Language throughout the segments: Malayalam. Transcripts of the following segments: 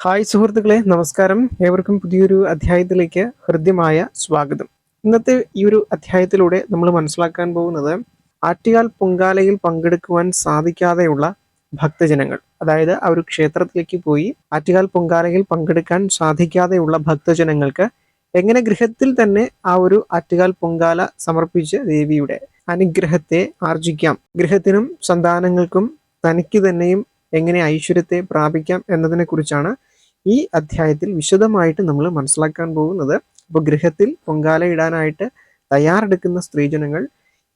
ഹായ് സുഹൃത്തുക്കളെ നമസ്കാരം. ഏവർക്കും പുതിയൊരു അധ്യായത്തിലേക്ക് ഹൃദ്യമായ സ്വാഗതം. ഇന്നത്തെ ഈ ഒരു അധ്യായത്തിലൂടെ നമ്മൾ മനസ്സിലാക്കാൻ പോകുന്നത് ആറ്റുകാൽ പൊങ്കാലയിൽ പങ്കെടുക്കുവാൻ സാധിക്കാതെയുള്ള ഭക്തജനങ്ങൾ. അതായത് ആ ഒരു ക്ഷേത്രത്തിലേക്ക് പോയി ആറ്റുകാൽ പൊങ്കാലയിൽ പങ്കെടുക്കാൻ സാധിക്കാതെയുള്ള ഭക്തജനങ്ങൾക്ക് എങ്ങനെ ഗൃഹത്തിൽ തന്നെ ആ ഒരു ആറ്റുകാൽ പൊങ്കാല സമർപ്പിച്ച് ദേവിയുടെ അനുഗ്രഹത്തെ ആർജിക്കാം? ഗൃഹത്തിനും സന്താനങ്ങൾക്കും തനിക്ക് തന്നെയും എങ്ങനെ ഐശ്വര്യത്തെ പ്രാപിക്കാം എന്നതിനെ കുറിച്ചാണ് ഈ അധ്യായത്തിൽ വിശദമായിട്ട് നമ്മൾ മനസ്സിലാക്കാൻ പോകുന്നത്. അപ്പോൾ ഗൃഹത്തിൽ പൊങ്കാല ഇടാനായിട്ട് തയ്യാറെടുക്കുന്ന സ്ത്രീജനങ്ങൾ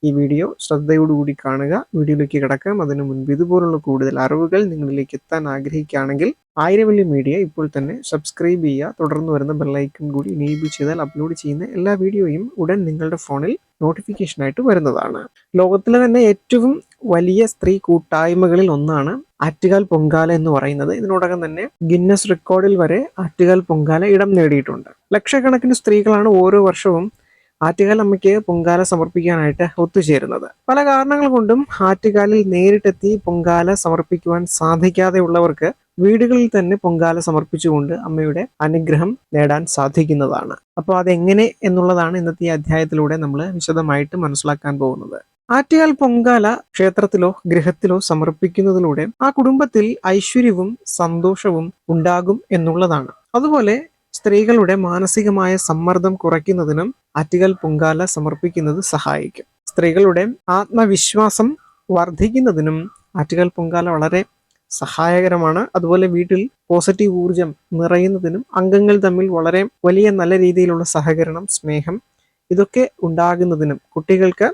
ഈ വീഡിയോ ശ്രദ്ധയോടുകൂടി കാണുക. വീഡിയോയിലേക്ക് കിടക്കാം. അതിനു മുൻപ് ഇതുപോലുള്ള കൂടുതൽ അറിവുകൾ നിങ്ങളിലേക്ക് എത്താൻ ആഗ്രഹിക്കുകയാണെങ്കിൽ ആയിരവല്ലി മീഡിയ ഇപ്പോൾ തന്നെ സബ്സ്ക്രൈബ് ചെയ്യുക. തുടർന്ന് വരുന്ന ബെല്ലൈക്കൺ കൂടി എനേബിൾ ചെയ്താൽ അപ്ലോഡ് ചെയ്യുന്ന എല്ലാ വീഡിയോയും ഉടൻ നിങ്ങളുടെ ഫോണിൽ നോട്ടിഫിക്കേഷനായിട്ട് വരുന്നതാണ്. ലോകത്തിലെ തന്നെ ഏറ്റവും വലിയ സ്ത്രീ കൂട്ടായ്മകളിൽ ഒന്നാണ് ആറ്റുകാൽ പൊങ്കാല എന്ന് പറയുന്നത്. ഇതിനോടകം തന്നെ ഗിന്നസ് റെക്കോർഡിൽ വരെ ആറ്റുകാൽ പൊങ്കാല ഇടം നേടിയിട്ടുണ്ട്. ലക്ഷക്കണക്കിന് സ്ത്രീകളാണ് ഓരോ വർഷവും ആറ്റുകാൽ അമ്മയ്ക്ക് പൊങ്കാല സമർപ്പിക്കാനായിട്ട് ഒത്തുചേരുന്നത്. പല കാരണങ്ങൾ കൊണ്ടും ആറ്റുകാലിൽ നേരിട്ടെത്തി പൊങ്കാല സമർപ്പിക്കുവാൻ സാധിക്കാതെയുള്ളവർക്ക് വീടുകളിൽ തന്നെ പൊങ്കാല സമർപ്പിച്ചുകൊണ്ട് അമ്മയുടെ അനുഗ്രഹം നേടാൻ സാധിക്കുന്നതാണ്. അപ്പോൾ അതെങ്ങനെ എന്നുള്ളതാണ് ഇന്നത്തെ ഈ അധ്യായത്തിലൂടെ നമ്മൾ വിശദമായിട്ട് മനസ്സിലാക്കാൻ പോകുന്നത്. ആറ്റുകാൽ പൊങ്കാല ക്ഷേത്രത്തിലോ ഗൃഹത്തിലോ സമർപ്പിക്കുന്നതിലൂടെ ആ കുടുംബത്തിൽ ഐശ്വര്യവും സന്തോഷവും ഉണ്ടാകും എന്നുള്ളതാണ്. അതുപോലെ സ്ത്രീകളുടെ മാനസികമായ സമ്മർദ്ദം കുറയ്ക്കുന്നതിനും ആറ്റുകാൽ പൊങ്കാല സമർപ്പിക്കുന്നത് സഹായിക്കും. സ്ത്രീകളുടെ ആത്മവിശ്വാസം വർദ്ധിക്കുന്നതിനും ആറ്റുകാൽ പൊങ്കാല വളരെ സഹായകരമാണ്. അതുപോലെ വീട്ടിൽ പോസിറ്റീവ് ഊർജം നിറയുന്നതിനും അംഗങ്ങൾ തമ്മിൽ വളരെ വലിയ നല്ല രീതിയിലുള്ള സഹകരണം സ്നേഹം ഇതൊക്കെ ഉണ്ടാകുന്നതിനും കുട്ടികൾക്ക്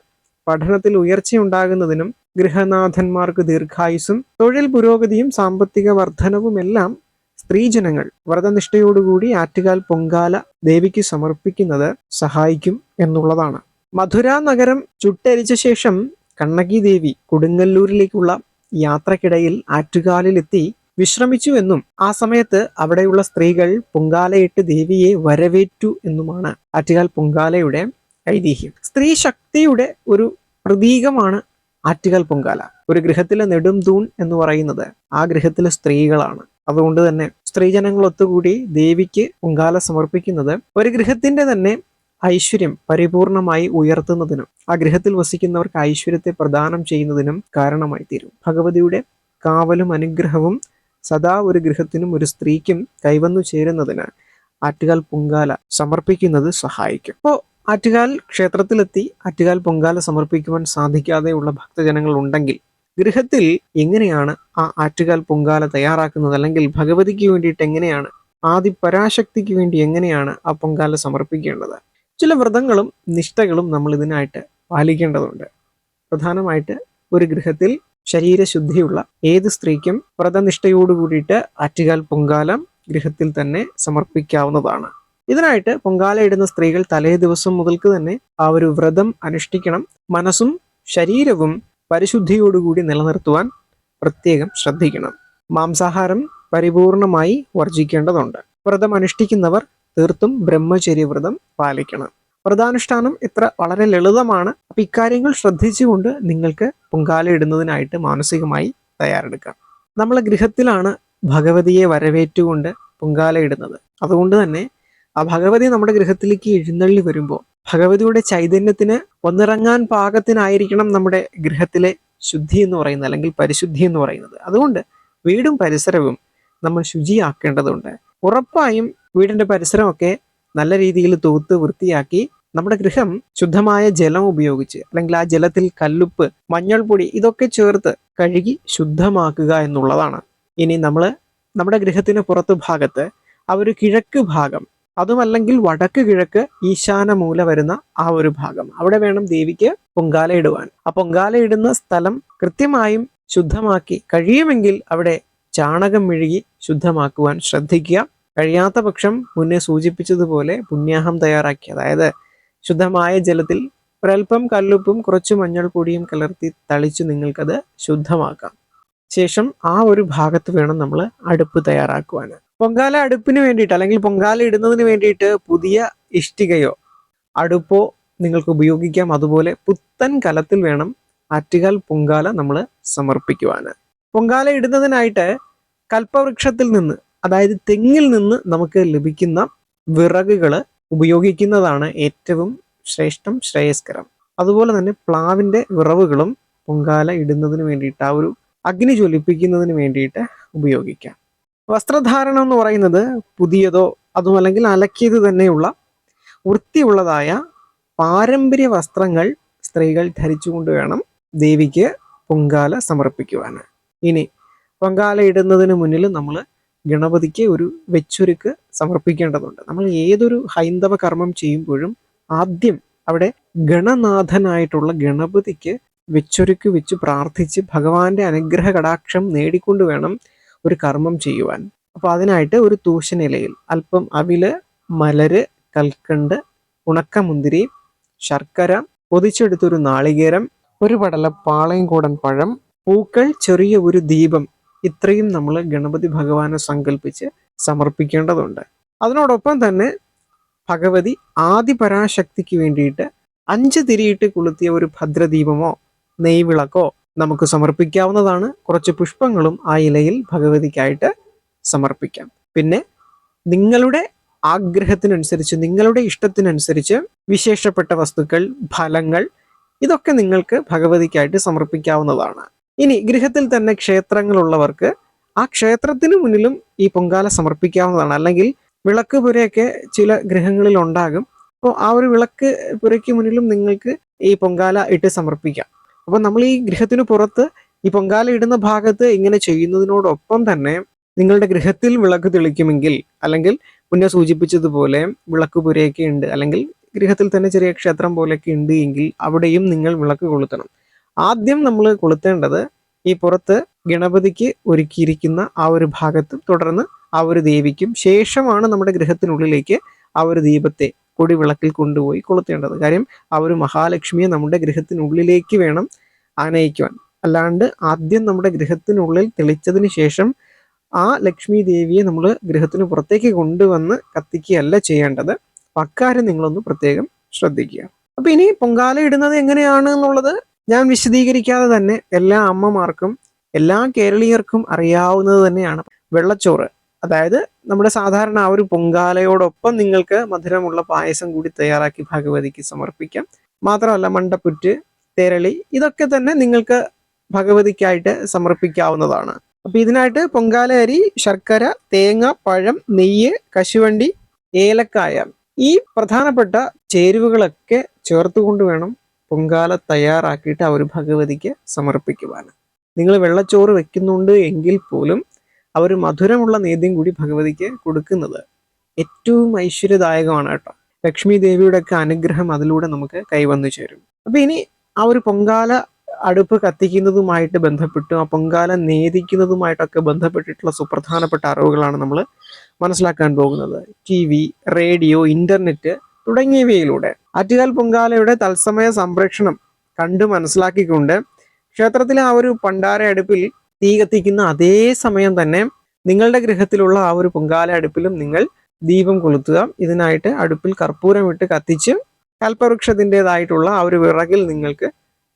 പഠനത്തിൽ ഉയർച്ചയുണ്ടാകുന്നതിനും ഗൃഹനാഥന്മാർക്ക് ദീർഘായുസും തൊഴിൽ പുരോഗതിയും സാമ്പത്തിക വർധനവുമെല്ലാം സ്ത്രീജനങ്ങൾ വ്രതനിഷ്ഠയോടുകൂടി ആറ്റുകാൽ പൊങ്കാല ദേവിക്ക് സമർപ്പിക്കുന്നത് സഹായിക്കും എന്നുള്ളതാണ്. മധുര നഗരം ചുട്ടരിച്ച ശേഷം കണ്ണകി ദേവി കൊടുങ്ങല്ലൂരിലേക്കുള്ള യാത്രക്കിടയിൽ ആറ്റുകാലിലെത്തി വിശ്രമിച്ചു എന്നും ആ സമയത്ത് അവിടെയുള്ള സ്ത്രീകൾ പൊങ്കാലയിട്ട് ദേവിയെ വരവേറ്റു എന്നുമാണ് ആറ്റുകാൽ പൊങ്കാലയുടെ ഐതിഹ്യം. സ്ത്രീ ശക്തിയുടെ ഒരു പ്രതീകമാണ് ആറ്റുകാൽ പൊങ്കാല. ഒരു ഗൃഹത്തിലെ നെടും തൂൺ എന്ന് പറയുന്നത് ആ ഗൃഹത്തിലെ സ്ത്രീകളാണ്. അതുകൊണ്ട് തന്നെ സ്ത്രീജനങ്ങൾ ഒത്തുകൂടി ദേവിക്ക് പൊങ്കാല സമർപ്പിക്കുന്നത് ഒരു ഗൃഹത്തിന്റെ തന്നെ ഐശ്വര്യം പരിപൂർണമായി ഉയർത്തുന്നതിനും ആ ഗൃഹത്തിൽ വസിക്കുന്നവർക്ക് ഐശ്വര്യത്തെ പ്രദാനം ചെയ്യുന്നതിനും കാരണമായി തീരും ഭഗവതിയുടെ കാവലും അനുഗ്രഹവും സദാ ഒരു ഗൃഹത്തിനും ഒരു സ്ത്രീക്കും കൈവന്നു ചേരുന്നതിന് ആറ്റുകാൽ പൊങ്കാല സമർപ്പിക്കുന്നത് സഹായിക്കും. അപ്പോൾ ആറ്റുകാൽ ക്ഷേത്രത്തിലെത്തി ആറ്റുകാൽ പൊങ്കാല സമർപ്പിക്കുവാൻ സാധിക്കാതെയുള്ള ഭക്തജനങ്ങൾ ഉണ്ടെങ്കിൽ ഗൃഹത്തിൽ എങ്ങനെയാണ് ആ ആറ്റുകാൽ പൊങ്കാല തയ്യാറാക്കുന്നത്? അല്ലെങ്കിൽ ഭഗവതിക്ക് വേണ്ടിയിട്ട് എങ്ങനെയാണ് ആദി പരാശക്തിക്ക് വേണ്ടി എങ്ങനെയാണ് ആ പൊങ്കാല സമർപ്പിക്കേണ്ടത്? ചില വ്രതങ്ങളും നിഷ്ഠകളും നമ്മൾ ഇതിനായിട്ട് പാലിക്കേണ്ടതുണ്ട്. പ്രധാനമായിട്ട് ഒരു ഗൃഹത്തിൽ ശരീരശുദ്ധിയുള്ള ഏത് സ്ത്രീക്കും വ്രതനിഷ്ഠയോട് കൂടിയിട്ട് ആറ്റുകാൽ പൊങ്കാലം ഗൃഹത്തിൽ തന്നെ സമർപ്പിക്കാവുന്നതാണ്. ഇതിനായിട്ട് പൊങ്കാല ഇടുന്ന സ്ത്രീകൾ തലേ ദിവസം മുതൽക്ക് തന്നെ ആ ഒരു വ്രതം അനുഷ്ഠിക്കണം. മനസ്സും ശരീരവും പരിശുദ്ധിയോടുകൂടി നിലനിർത്തുവാൻ പ്രത്യേകം ശ്രദ്ധിക്കണം. മാംസാഹാരം പരിപൂർണമായി വർജിക്കേണ്ടതുണ്ട്. വ്രതം അനുഷ്ഠിക്കുന്നവർ തീർത്തും ബ്രഹ്മചര്യവ്രതം പാലിക്കണം. വ്രതാനുഷ്ഠാനം ഇത്ര വളരെ ലളിതമാണ്. അപ്പം ഇക്കാര്യങ്ങൾ ശ്രദ്ധിച്ചുകൊണ്ട് നിങ്ങൾക്ക് പൊങ്കാല ഇടുന്നതിനായിട്ട് മാനസികമായി തയ്യാറെടുക്കാം. നമ്മളെ ഗൃഹത്തിലാണ് ഭഗവതിയെ വരവേറ്റുകൊണ്ട് പൊങ്കാല ഇടുന്നത്. അതുകൊണ്ട് തന്നെ ആ ഭഗവതി നമ്മുടെ ഗൃഹത്തിലേക്ക് എഴുന്നള്ളി വരുമ്പോൾ ഭഗവതിയുടെ ചൈതന്യത്തിന് ഒന്നിറങ്ങാൻ പാകത്തിനായിരിക്കണം നമ്മുടെ ഗൃഹത്തിലെ ശുദ്ധി എന്ന് പറയുന്നത് അല്ലെങ്കിൽ പരിശുദ്ധി എന്ന് പറയുന്നത്. അതുകൊണ്ട് വീടും പരിസരവും നമ്മൾ ശുചിയാക്കേണ്ടതുണ്ട്. ഉറപ്പായും വീടിന്റെ പരിസരമൊക്കെ നല്ല രീതിയിൽ തൂത്ത് വൃത്തിയാക്കി നമ്മുടെ ഗൃഹം ശുദ്ധമായ ജലം ഉപയോഗിച്ച് അല്ലെങ്കിൽ ആ ജലത്തിൽ കല്ലുപ്പ് മഞ്ഞൾപ്പൊടി ഇതൊക്കെ ചേർത്ത് കഴുകി ശുദ്ധമാക്കുക എന്നുള്ളതാണ്. ഇനി നമ്മൾ നമ്മുടെ ഗൃഹത്തിന് പുറത്ത് ഭാഗത്ത് ആ ഒരു കിഴക്ക് ഭാഗം അതുമല്ലെങ്കിൽ വടക്ക് കിഴക്ക് ഈശാന മൂല വരുന്ന ആ ഒരു ഭാഗം. അവിടെ വേണം ദേവിക്ക് പൊങ്കാല ഇടുവാൻ. ആ പൊങ്കാല ഇടുന്ന സ്ഥലം കൃത്യമായും ശുദ്ധമാക്കി കഴിയുമെങ്കിൽ അവിടെ ചാണകം മെഴുകി ശുദ്ധമാക്കുവാൻ ശ്രദ്ധിക്കുക. കഴിയാത്ത പക്ഷം മുന്നേ സൂചിപ്പിച്ചതുപോലെ പുണ്യാഹം തയ്യാറാക്കി. അതായത് ശുദ്ധമായ ജലത്തിൽ ഒരൽപ്പം കല്ലുപ്പും കുറച്ച് മഞ്ഞൾപ്പൊടിയും കലർത്തി തളിച്ച് നിങ്ങൾക്കത് ശുദ്ധമാക്കാം. ശേഷം ആ ഒരു ഭാഗത്ത് വേണം നമ്മൾ അടുപ്പ് തയ്യാറാക്കുവാൻ. പൊങ്കാല അടുപ്പിന് വേണ്ടിയിട്ട് അല്ലെങ്കിൽ പൊങ്കാല ഇടുന്നതിന് വേണ്ടിയിട്ട് പുതിയ ഇഷ്ടികയോ അടുപ്പോ നിങ്ങൾക്ക് ഉപയോഗിക്കാം. അതുപോലെ പുത്തൻ കലത്തിൽ വേണം ആറ്റുകാൽ പൊങ്കാല നമ്മൾ സമർപ്പിക്കുവാൻ. പൊങ്കാല ഇടുന്നതിനായിട്ട് കൽപ്പവൃക്ഷത്തിൽ നിന്ന് അതായത് തെങ്ങിൽ നിന്ന് നമുക്ക് ലഭിക്കുന്ന വിറകുകൾ ഉപയോഗിക്കുന്നതാണ് ഏറ്റവും ശ്രേഷ്ഠം ശ്രേയസ്കരം. അതുപോലെ തന്നെ പ്ലാവിന്റെ വിറവുകളും പൊങ്കാല ഇടുന്നതിന് വേണ്ടിയിട്ട് ആ ഒരു അഗ്നി ജ്വലിപ്പിക്കുന്നതിന് വേണ്ടിയിട്ട് ഉപയോഗിക്കാം. വസ്ത്രധാരണം എന്ന് പറയുന്നത് പുതിയതോ അതും അല്ലെങ്കിൽ അലക്കിയത് തന്നെയുള്ള വൃത്തിയുള്ളതായ പാരമ്പര്യ വസ്ത്രങ്ങൾ സ്ത്രീകൾ ധരിച്ചുകൊണ്ട് വേണം ദേവിക്ക് പൊങ്കാല സമർപ്പിക്കുവാൻ ഇനി പൊങ്കാല ഇടുന്നതിന് മുന്നിൽ നമ്മൾ ഗണപതിക്ക് ഒരു വെച്ചൊരുക്ക് സമർപ്പിക്കേണ്ടതുണ്ട്. നമ്മൾ ഏതൊരു ഹൈന്ദവ കർമ്മം ചെയ്യുമ്പോഴും ആദ്യം അവിടെ ഗണനാഥനായിട്ടുള്ള ഗണപതിക്ക് വെച്ചൊരുക്ക് വെച്ച് പ്രാർത്ഥിച്ച് ഭഗവാന്റെ അനുഗ്രഹ കടാക്ഷം നേടിക്കൊണ്ട് വേണം ഒരു കർമ്മം ചെയ്യുവാൻ. അപ്പോൾ അതിനായിട്ട് ഒരു തൂശനിലയിൽ അല്പം അവിൽ മലര് കൽക്കണ്ട് ഉണക്കമുന്തിരി ശർക്കര പൊതിച്ചെടുത്തൊരു നാളികേരം ഒരു പടല പാളയംകൂടൻ പഴം പൂക്കൾ ചെറിയ ഒരു ദീപം ഇത്രയും നമ്മൾ ഗണപതി ഭഗവാനെ സങ്കല്പിച്ച് സമർപ്പിക്കേണ്ടതുണ്ട്. അതിനോടൊപ്പം തന്നെ ഭഗവതി ആദിപരാശക്തിക്ക് വേണ്ടിയിട്ട് അഞ്ച് തിരിയിട്ട് കൊളുത്തിയ ഒരു ഭദ്രദീപമോ നെയ്വിളക്കോ നമുക്ക് സമർപ്പിക്കാവുന്നതാണ്. കുറച്ച് പുഷ്പങ്ങളും ആ ഇലയിൽ ഭഗവതിക്കായിട്ട് സമർപ്പിക്കാം. പിന്നെ നിങ്ങളുടെ ആഗ്രഹത്തിനനുസരിച്ച് നിങ്ങളുടെ ഇഷ്ടത്തിനനുസരിച്ച് വിശേഷപ്പെട്ട വസ്തുക്കൾ ഫലങ്ങൾ ഇതൊക്കെ നിങ്ങൾക്ക് ഭഗവതിക്കായിട്ട് സമർപ്പിക്കാവുന്നതാണ്. ഇനി ഗൃഹത്തിൽ തന്നെ ക്ഷേത്രങ്ങളുള്ളവർക്ക് ആ ക്ഷേത്രത്തിന് മുന്നിലും ഈ പൊങ്കാല സമർപ്പിക്കാവുന്നതാണ്. അല്ലെങ്കിൽ വിളക്ക് പുരയൊക്കെ ചില ഗൃഹങ്ങളിൽ ഉണ്ടാകും. അപ്പോൾ ആ ഒരു വിളക്ക് പുരയ്ക്ക് മുന്നിലും നിങ്ങൾക്ക് ഈ പൊങ്കാല ഇട്ട് സമർപ്പിക്കാം. അപ്പോൾ നമ്മൾ ഈ ഗൃഹത്തിന് പുറത്ത് ഈ പൊങ്കാല ഇടുന്ന ഭാഗത്ത് ഇങ്ങനെ ചെയ്യുന്നതിനോടൊപ്പം തന്നെ നിങ്ങളുടെ ഗൃഹത്തിൽ വിളക്ക് തെളിക്കുമെങ്കിൽ അല്ലെങ്കിൽ മുന്നേ സൂചിപ്പിച്ചതുപോലെ വിളക്ക് പുരയൊക്കെ ഉണ്ട് അല്ലെങ്കിൽ ഗൃഹത്തിൽ തന്നെ ചെറിയ ക്ഷേത്രം പോലെയൊക്കെ ഉണ്ട് എങ്കിൽ അവിടെയും നിങ്ങൾ വിളക്ക് കൊളുത്തണം. ആദ്യം നമ്മൾ കൊളുത്തേണ്ടത് ഈ പുറത്ത് ഗണപതിക്ക് ഒരുക്കിയിരിക്കുന്ന ആ ഒരു ഭാഗത്തും തുടർന്ന് ആ ഒരു ദേവിക്കും ശേഷമാണ് നമ്മുടെ ഗൃഹത്തിനുള്ളിലേക്ക് ആ ഒരു ദീപത്തെ കൊടിവിളക്കിൽ കൊണ്ടുപോയി കൊളുത്തേണ്ടത്. കാര്യം ആ ഒരു മഹാലക്ഷ്മിയെ നമ്മുടെ ഗൃഹത്തിനുള്ളിലേക്ക് വേണം ആനയിക്കുവാൻ. അല്ലാണ്ട് ആദ്യം നമ്മുടെ ഗൃഹത്തിനുള്ളിൽ തെളിച്ചതിന് ശേഷം ആ ലക്ഷ്മി ദേവിയെ നമ്മൾ ഗൃഹത്തിന് പുറത്തേക്ക് കൊണ്ടുവന്ന് കത്തിക്കുകയല്ല ചെയ്യേണ്ടത്. അക്കാര്യം നിങ്ങളൊന്ന് പ്രത്യേകം ശ്രദ്ധിക്കുക. അപ്പൊ ഇനി പൊങ്കാല ഇടുന്നത് എങ്ങനെയാണ് എന്നുള്ളത് ഞാൻ വിശദീകരിക്കാതെ തന്നെ എല്ലാ അമ്മമാർക്കും എല്ലാ കേരളീയർക്കും അറിയാവുന്നത് തന്നെയാണ് വെള്ളച്ചോറ്. അതായത് നമ്മുടെ സാധാരണ ആ ഒരു പൊങ്കാലയോടൊപ്പം നിങ്ങൾക്ക് മധുരമുള്ള പായസം കൂടി തയ്യാറാക്കി ഭഗവതിക്ക് സമർപ്പിക്കാം. മാത്രമല്ല മണ്ടപ്പുറ്റ് തേരളി ഇതൊക്കെ തന്നെ നിങ്ങൾക്ക് ഭഗവതിക്കായിട്ട് സമർപ്പിക്കാവുന്നതാണ്. അപ്പൊ ഇതിനായിട്ട് പൊങ്കാല അരി ശർക്കര തേങ്ങ പഴം നെയ്യ് കശുവണ്ടി ഏലക്കായ ഈ പ്രധാനപ്പെട്ട ചേരുവകളൊക്കെ ചേർത്തുകൊണ്ട് വേണം പൊങ്കാല തയ്യാറാക്കിയിട്ട് അവർ ഭഗവതിക്ക് സമർപ്പിക്കുവാണ്. നിങ്ങൾ വെള്ളച്ചോറ് വെക്കുന്നുണ്ട് എങ്കിൽ പോലും അവർ മധുരമുള്ള നേദ്യം കൂടി ഭഗവതിക്ക് കൊടുക്കുന്നത് ഏറ്റവും ഐശ്വര്യദായകമാണ് കേട്ടോ. ലക്ഷ്മി ദേവിയുടെ ഒക്കെ അനുഗ്രഹം അതിലൂടെ നമുക്ക് കൈവന്നു ചേരും. അപ്പൊ ഇനി ആ ഒരു പൊങ്കാല അടുപ്പ് കത്തിക്കുന്നതുമായിട്ട് ബന്ധപ്പെട്ടും ആ പൊങ്കാല നേദിക്കുന്നതുമായിട്ടൊക്കെ ബന്ധപ്പെട്ടിട്ടുള്ള സുപ്രധാനപ്പെട്ട അറിവുകളാണ് നമ്മൾ മനസ്സിലാക്കാൻ പോകുന്നത്. ടി വി റേഡിയോ ഇന്റർനെറ്റ് തുടങ്ങിയവയിലൂടെ. ആറ്റുകാൽ പൊങ്കാലയുടെ തത്സമയ സംരക്ഷണം കണ്ടു മനസ്സിലാക്കിക്കൊണ്ട് ക്ഷേത്രത്തിലെ ആ ഒരു പണ്ടാര അടുപ്പിൽ തീ കത്തിക്കുന്ന അതേ സമയം തന്നെ നിങ്ങളുടെ ഗൃഹത്തിലുള്ള ആ ഒരു പൊങ്കാല അടുപ്പിലും നിങ്ങൾ ദീപം കൊളുത്തുക. ഇതിനായിട്ട് അടുപ്പിൽ കർപ്പൂരം ഇട്ട് കത്തിച്ച് കൽപ്പവൃക്ഷത്തിന്റെതായിട്ടുള്ള ആ ഒരു വിറകിൽ നിങ്ങൾക്ക്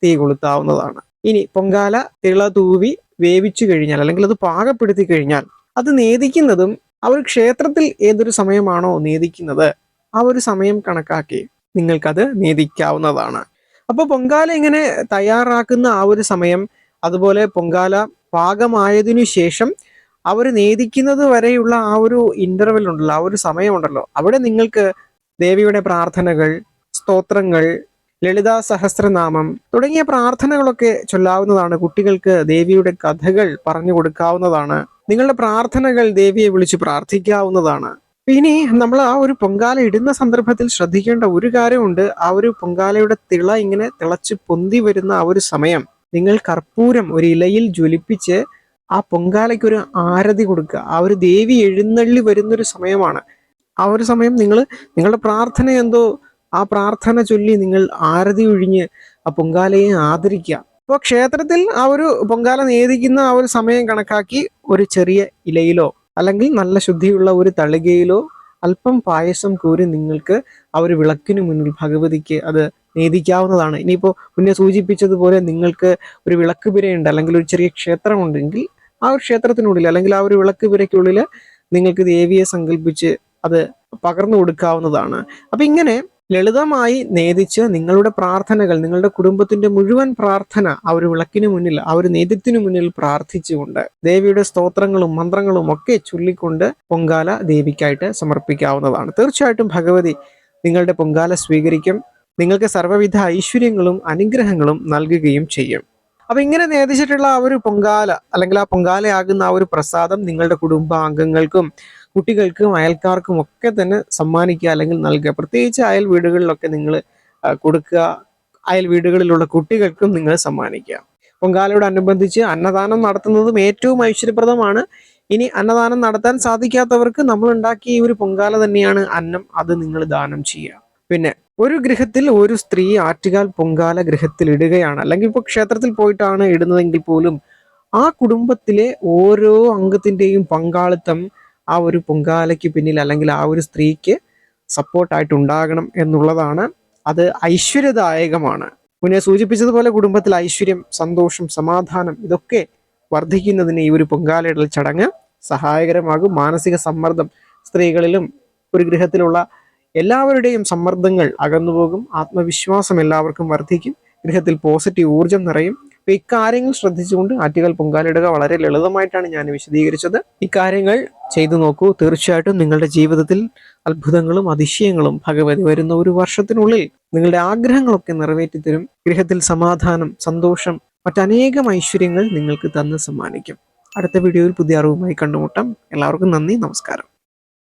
തീ കൊളുത്താവുന്നതാണ്. ഇനി പൊങ്കാല തിള തൂവി വേവിച്ചു കഴിഞ്ഞാൽ അല്ലെങ്കിൽ അത് പാകപ്പെടുത്തി കഴിഞ്ഞാൽ അത് നേദിക്കുന്നതും ആ ഒരു ക്ഷേത്രത്തിൽ ഏതൊരു സമയമാണോ നേദിക്കുന്നത് ആ ഒരു സമയം കണക്കാക്കി നിങ്ങൾക്കത് നീതിക്കാവുന്നതാണ്. അപ്പോൾ പൊങ്കാല ഇങ്ങനെ തയ്യാറാക്കുന്ന ആ ഒരു സമയം അതുപോലെ പൊങ്കാല പാകമായതിനു ശേഷം അവർ നേദിക്കുന്നത് വരെയുള്ള ആ ഒരു ഇന്റർവെൽ ഉണ്ടല്ലോ ആ ഒരു സമയമുണ്ടല്ലോ. അവിടെ നിങ്ങൾക്ക് ദേവിയുടെ പ്രാർത്ഥനകൾ സ്തോത്രങ്ങൾ ലളിതാ സഹസ്രനാമം തുടങ്ങിയ പ്രാർത്ഥനകളൊക്കെ ചൊല്ലാവുന്നതാണ്. കുട്ടികൾക്ക് ദേവിയുടെ കഥകൾ പറഞ്ഞു കൊടുക്കാവുന്നതാണ്. നിങ്ങളുടെ പ്രാർത്ഥനകൾ ദേവിയെ വിളിച്ച് പ്രാർത്ഥിക്കാവുന്നതാണ്. ഇനി നമ്മൾ ആ ഒരു പൊങ്കാല ഇടുന്ന സന്ദർഭത്തിൽ ശ്രദ്ധിക്കേണ്ട ഒരു കാര്യമുണ്ട്. ആ ഒരു പൊങ്കാലയുടെ തിള ഇങ്ങനെ തിളച്ച് പൊന്തി വരുന്ന ആ ഒരു സമയം. നിങ്ങൾ കർപ്പൂരം ഒരു ഇലയിൽ ജ്വലിപ്പിച്ച് ആ പൊങ്കാലയ്ക്ക് ഒരു ആരതി കൊടുക്കുക. ആ ഒരു ദേവി എഴുന്നള്ളി വരുന്നൊരു സമയമാണ്. ആ ഒരു സമയം നിങ്ങൾ നിങ്ങളുടെ പ്രാർത്ഥന എന്തോ ആ പ്രാർത്ഥന ചൊല്ലി നിങ്ങൾ ആരതി ഒഴിഞ്ഞ് ആ പൊങ്കാലയെ ആദരിക്കുക. അപ്പോൾ ക്ഷേത്രത്തിൽ ആ ഒരു പൊങ്കാല നേദിക്കുന്ന ആ ഒരു സമയം കണക്കാക്കി ഒരു ചെറിയ ഇലയിലോ അല്ലെങ്കിൽ നല്ല ശുദ്ധിയുള്ള ഒരു തളികയിലോ അല്പം പായസം കോരി നിങ്ങൾക്ക് ആ ഒരു വിളക്കിന് മുന്നിൽ ഭഗവതിക്ക് അത് നേദിക്കാവുന്നതാണ്. ഇനിയിപ്പോൾ മുന്നേ സൂചിപ്പിച്ചതുപോലെ നിങ്ങൾക്ക് ഒരു വിളക്ക് പിരയുണ്ട് അല്ലെങ്കിൽ ഒരു ചെറിയ ക്ഷേത്രമുണ്ടെങ്കിൽ ആ ഒരു ക്ഷേത്രത്തിനുള്ളിൽ അല്ലെങ്കിൽ ആ ഒരു വിളക്ക് പിരയ്ക്കുള്ളിൽ നിങ്ങൾക്ക് ദേവിയെ സങ്കല്പിച്ച് അത് പകർന്നു കൊടുക്കാവുന്നതാണ്. അപ്പൊ ഇങ്ങനെ ലളിതമായി നേതിച്ച് നിങ്ങളുടെ പ്രാർത്ഥനകൾ നിങ്ങളുടെ കുടുംബത്തിന്റെ മുഴുവൻ പ്രാർത്ഥന ആ ഒരു വിളക്കിന് മുന്നിൽ ആ ഒരു നേതൃത്വത്തിന് മുന്നിൽ പ്രാർത്ഥിച്ചുകൊണ്ട് ദേവിയുടെ സ്തോത്രങ്ങളും മന്ത്രങ്ങളും ഒക്കെ ചൊല്ലിക്കൊണ്ട് പൊങ്കാല ദേവിക്കായിട്ട് സമർപ്പിക്കാവുന്നതാണ്. തീർച്ചയായിട്ടും ഭഗവതി നിങ്ങളുടെ പൊങ്കാല സ്വീകരിക്കും. നിങ്ങൾക്ക് സർവവിധ ഐശ്വര്യങ്ങളും അനുഗ്രഹങ്ങളും നൽകുകയും ചെയ്യും. അപ്പൊ ഇങ്ങനെ നേതിച്ചിട്ടുള്ള ആ ഒരു പൊങ്കാല അല്ലെങ്കിൽ ആ പൊങ്കാലയാകുന്ന ആ ഒരു പ്രസാദം നിങ്ങളുടെ കുടുംബാംഗങ്ങൾക്കും കുട്ടികൾക്കും അയൽക്കാർക്കും ഒക്കെ തന്നെ സമ്മാനിക്കുക അല്ലെങ്കിൽ നൽകുക. പ്രത്യേകിച്ച് അയൽ വീടുകളിലൊക്കെ നിങ്ങൾ കൊടുക്കുക. അയൽ വീടുകളിലുള്ള കുട്ടികൾക്കും നിങ്ങൾ സമ്മാനിക്കുക. പൊങ്കാലയോടനുബന്ധിച്ച് അന്നദാനം നടത്തുന്നതും ഏറ്റവും ഐശ്വര്യപ്രദമാണ്. ഇനി അന്നദാനം നടത്താൻ സാധിക്കാത്തവർക്ക് നമ്മൾ ഉണ്ടാക്കിയ ഈ ഒരു പൊങ്കാല തന്നെയാണ് അന്നം. അത് നിങ്ങൾ ദാനം ചെയ്യുക. പിന്നെ ഒരു ഗൃഹത്തിൽ ഒരു സ്ത്രീ ആറ്റുകാൽ പൊങ്കാല ഗൃഹത്തിൽ ഇടുകയാണ്. അല്ലെങ്കിൽ ഇപ്പോൾ ക്ഷേത്രത്തിൽ പോയിട്ടാണ് ഇടുന്നതെങ്കിൽ പോലും ആ കുടുംബത്തിലെ ഓരോ അംഗത്തിന്റെയും പങ്കാളിത്തം ആ ഒരു പൊങ്കാലയ്ക്ക് പിന്നിൽ അല്ലെങ്കിൽ ആ ഒരു സ്ത്രീക്ക് സപ്പോർട്ടായിട്ട് ഉണ്ടാകണം എന്നുള്ളതാണ്. അത് ഐശ്വര്യദായകമാണ്. മുന്നേ സൂചിപ്പിച്ചതുപോലെ കുടുംബത്തിൽ ഐശ്വര്യം സന്തോഷം സമാധാനം ഇതൊക്കെ വർദ്ധിക്കുന്നതിന് ഈ ഒരു പൊങ്കാലയിടൽ ചടങ്ങ് സഹായകരമാകും. മാനസിക സമ്മർദ്ദം സ്ത്രീകളിലും ഒരു ഗൃഹത്തിലുള്ള എല്ലാവരുടെയും സമ്മർദ്ദങ്ങൾ അകന്നുപോകും. ആത്മവിശ്വാസം എല്ലാവർക്കും വർദ്ധിക്കും. ഗൃഹത്തിൽ പോസിറ്റീവ് ഊർജം നിറയും. അപ്പൊ ഇക്കാര്യങ്ങൾ ശ്രദ്ധിച്ചുകൊണ്ട് ആറ്റുകാൽ പൊങ്കാലിടുക വളരെ ലളിതമായിട്ടാണ് ഞാൻ വിശദീകരിച്ചത്. ഇക്കാര്യങ്ങൾ ചെയ്തു നോക്കൂ. തീർച്ചയായിട്ടും നിങ്ങളുടെ ജീവിതത്തിൽ അത്ഭുതങ്ങളും അതിശയങ്ങളും ഭഗവതി വരുന്ന ഒരു വർഷത്തിനുള്ളിൽ നിങ്ങളുടെ ആഗ്രഹങ്ങളൊക്കെ നിറവേറ്റി തരും ഗൃഹത്തിൽ സമാധാനം സന്തോഷം മറ്റനേകം ഐശ്വര്യങ്ങൾ നിങ്ങൾക്ക് തന്ന് സമ്മാനിക്കും. അടുത്ത വീഡിയോയിൽ പുതിയ അറിവുമായി കണ്ടുമുട്ടാം. എല്ലാവർക്കും നന്ദി നമസ്കാരം.